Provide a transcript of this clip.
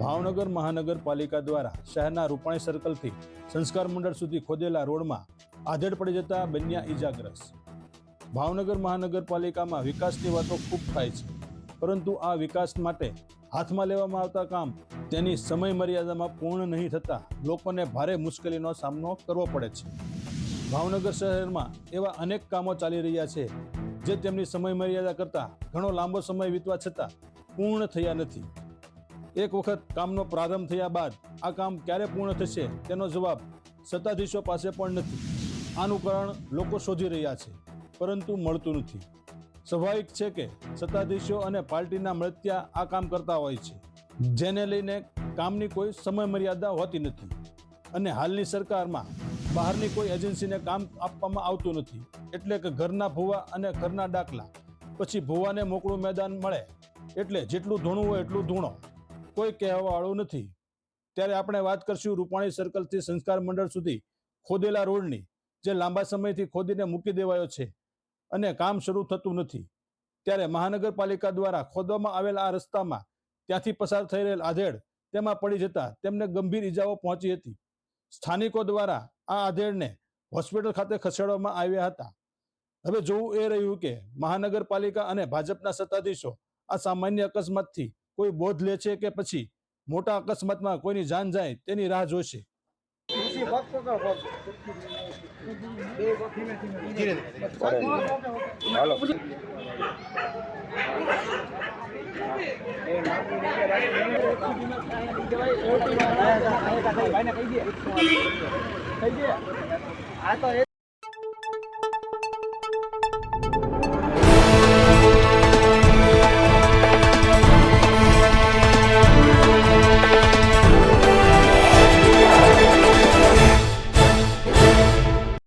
ભાવનગર મહાનગરપાલિકા દ્વારા શહેરના રૂપાણી સર્કલથી સંસ્કાર મંડળ સુધી ખોદેલા રોડમાં આધેડ પડી જતા બન્યા ઈજાગ્રસ્ત. ભાવનગર મહાનગરપાલિકામાં વિકાસની વાતો ખૂબ થાય છે, પરંતુ આ વિકાસ માટે હાથમાં લેવામાં આવતા કામ તેની સમય મર્યાદામાં પૂર્ણ નહીં થતાં લોકોને ભારે મુશ્કેલીનો સામનો કરવો પડે છે. ભાવનગર શહેરમાં એવા અનેક કામો ચાલી રહ્યા છે, જે તેમની સમય મર્યાદા કરતાં ઘણો લાંબો સમય વીતવા છતાં પૂર્ણ થયા નથી. એક વખત કામનો પ્રારંભ થયા બાદ આ કામ ક્યારે પૂર્ણ થશે તેનો જવાબ સત્તાધીશો પાસે પણ નથી. આનું કારણ લોકો શોધી રહ્યા છે, પરંતુ મળતું નથી. સ્વાભાવિક છે કે સત્તાધીશો અને પાર્ટીના મળત્યા આ કામ કરતા હોય છે, જેને લઈને કામની કોઈ સમય મર્યાદા હોતી નથી અને હાલની સરકારમાં બહારની કોઈ એજન્સીને કામ આપવામાં આવતું નથી. એટલે કે ઘરના ભૂવા અને ઘરના દાખલા પછી ભૂવાને મોકળું મેદાન મળે, એટલે જેટલું ધૂણું હોય એટલું ધૂણો. કોઈ કહેવાવાળું નથી. ત્યારે આપણે વાત કરશું રૂપાણી સર્કલથી સંસ્કાર મંડળ સુધી ખોદેલા રોડની જે લાંબા સમયથી ખોદીને મૂકી દેવાયો છે અને કામ શરૂ થતું નથી. ત્યારે મહાનગરપાલિકા દ્વારા ખોદવામાં આવેલા આ રસ્તામાં ત્યાંથી પસાર થઈ રહેલ આધેડ તેમાં પડી જતા તેમને ગંભીર ઈજાઓ પહોંચી હતી. સ્થાનિકો દ્વારા આ આધેડને હોસ્પિટલ ખાતે ખસેડવામાં આવ્યા હતા. હવે જોવું એ રહ્યું કે મહાનગરપાલિકા અને ભાજપના સત્તાધીશો આ સામાન્ય અકસ્માતથી કોઈ બોધ લે છે કે પછી મોટા અકસ્માતમાં કોઈની જાન જાય તેની રાહ જોશે. આ તો